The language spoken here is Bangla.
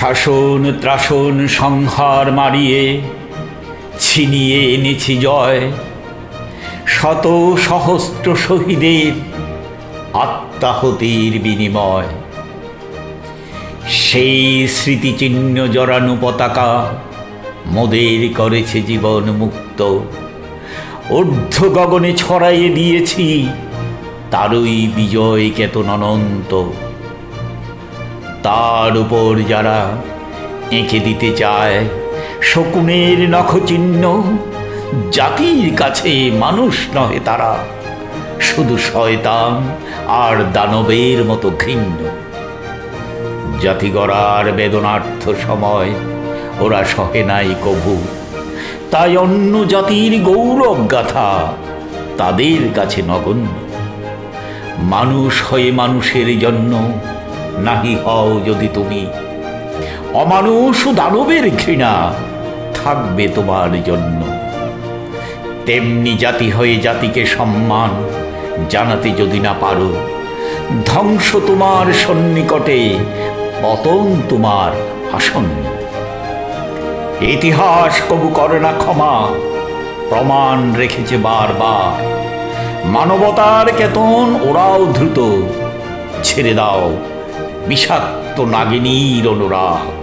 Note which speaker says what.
Speaker 1: শাসন, ত্রাসন, সংহার মারিয়ে ছিনিয়ে এনেছি জয়। শত সহস্র শহীদের আত্মাহতির বিনিময়। সেই স্মৃতিচিহ্ন জড়ানো পতাকা মোদের করেছে জীবন মুক্ত। ঊর্ধ্ব গগনে ছড়াইয়ে দিয়েছি তারই বিজয় কেতন অনন্ত। তার উপর যারা এঁকে দিতে চায়, শকুনের নখচিহ্ন, জাতির কাছে মানুষ নহে তারা, শুধু শয়তান আর দানবের মতো ঘৃণ্য। জাতি গড়ার বেদনার্থ সময় ওরা সহে নাই কভু। তাই অন্য জাতির গৌরব গাথা তাদের কাছে নগণ্য। মানুষ হয়ে মানুষের জন্য নাহি হও যদি তুমি। অমানুষ দানবের ঘৃণা থাকবে তোমার জন্য। তেমনি জাতি হয়ে জাতিকে সম্মান জানাতে যদি না পারো, ধ্বংস তোমার সন্নিকটে, পতন তোমার আসন্ন ইতিহাস কবু করে না ক্ষমা, প্রমাণ রেখেছে বারবার। মানবতার কেতন ওরাও দ্রুত ছেড়ে দাও। বিষাক্ত নাগিনীর অনুরাগ।